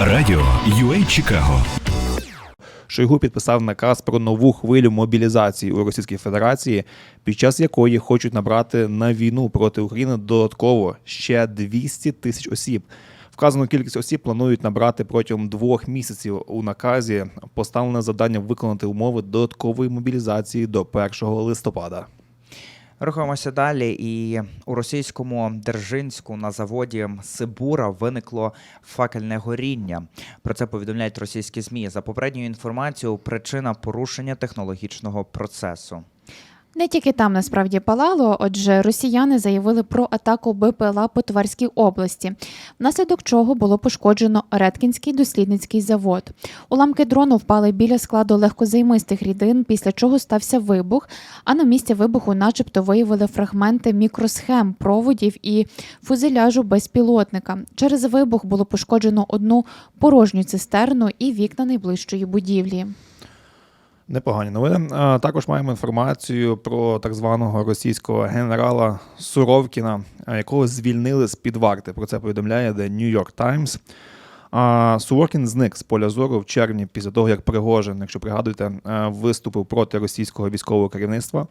Радіо UA Чикаго Шойгу підписав наказ про нову хвилю мобілізації у Російській Федерації, під час якої хочуть набрати на війну проти України додатково ще 200 тисяч осіб. Вказану кількість осіб планують набрати протягом двох місяців у наказі. Поставлене завдання виконати умови додаткової мобілізації до 1 листопада. Рухаємося далі, і у російському Держинську на заводі Сибура виникло факельне горіння. Про це повідомляють російські змі. За попередньою інформацією, причина порушення технологічного процесу. Не тільки там насправді палало, отже, росіяни заявили про атаку БПЛА по Тверській області, внаслідок чого було пошкоджено Редкінський дослідницький завод. Уламки дрону впали біля складу легкозаймистих рідин, після чого стався вибух. А на місці вибуху, начебто, виявили фрагменти мікросхем, проводів і фузеляжу безпілотника. Через вибух було пошкоджено одну порожню цистерну і вікна найближчої будівлі. Непогані новини. Також маємо інформацію про так званого російського генерала Суровкіна, якого звільнили з під варти. Про це повідомляє The New York Times. А, Суворкін зник з поля зору в червні після того, як Пригожин, якщо пригадуєте, виступив проти російського військового керівництва.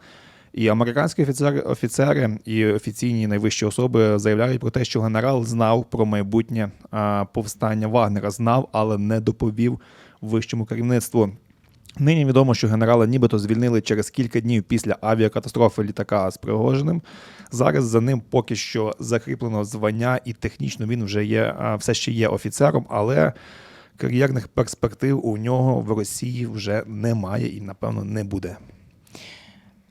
І американські офіцери, офіцери і офіційні найвищі особи заявляють про те, що генерал знав про майбутнє повстання Вагнера, знав, але не доповів вищому керівництву. Нині відомо, що генерала нібито звільнили через кілька днів після авіакатастрофи літака з Пригожиним. Зараз за ним поки що закріплено звання, і технічно він вже є все ще є офіцером, але кар'єрних перспектив у нього в Росії вже немає і, напевно, не буде.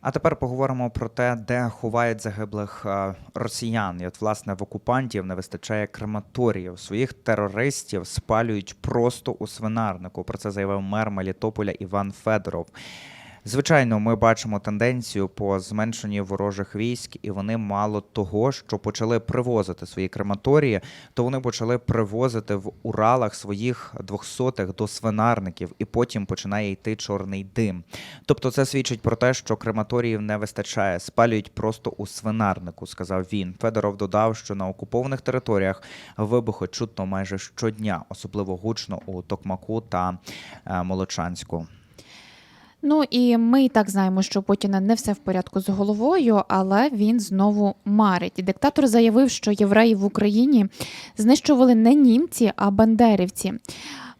А тепер поговоримо про те, де ховають загиблих е, росіян. І от, власне, в окупантів не вистачає крематоріїв. Своїх терористів спалюють просто у свинарнику. Про це заявив мер Мелітополя Іван Федоров. Звичайно, ми бачимо тенденцію по зменшенні ворожих військ, і вони мало того, що почали привозити свої крематорії, то вони почали привозити в Уралах своїх двохсотих до свинарників, і потім починає йти чорний дим. Тобто, це свідчить про те, що крематоріїв не вистачає, спалюють просто у свинарнику, сказав він. Федоров додав, що на окупованих територіях вибухи чутно майже щодня, особливо гучно у Токмаку та е, Молочанську. Ну і ми і так знаємо, що Путіна не все в порядку з головою, але він знову марить. Диктатор заявив, що євреї в Україні знищували не німці, а бандерівці.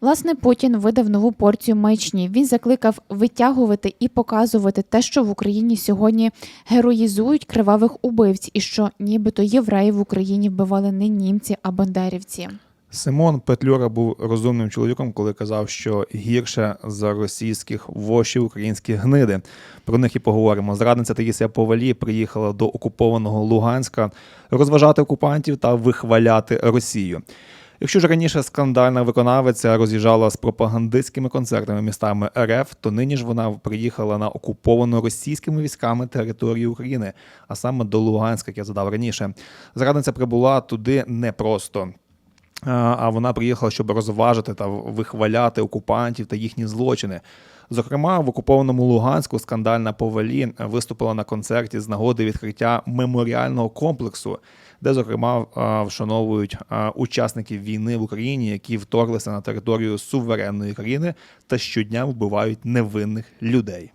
Власне, Путін видав нову порцію маячні. Він закликав витягувати і показувати те, що в Україні сьогодні героїзують кривавих убивць, і що нібито євреї в Україні вбивали не німці, а бандерівці. Симон Петлюра був розумним чоловіком, коли казав, що гірше за російських вошів українські гниди. Про них і поговоримо. Зрадниця Таїсія Повалі приїхала до окупованого Луганська розважати окупантів та вихваляти Росію. Якщо ж раніше скандальна виконавиця роз'їжджала з пропагандистськими концертами містами РФ, то нині ж вона приїхала на окуповану російськими військами територію України, а саме до Луганська, як я задав раніше. Зрадниця прибула туди непросто. А вона приїхала, щоб розважити та вихваляти окупантів та їхні злочини. Зокрема, в окупованому Луганську скандальна повалі виступила на концерті з нагоди відкриття меморіального комплексу, де, зокрема, вшановують учасників війни в Україні, які вторглися на територію суверенної країни та щодня вбивають невинних людей.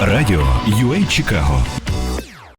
Радіо UA Чикаго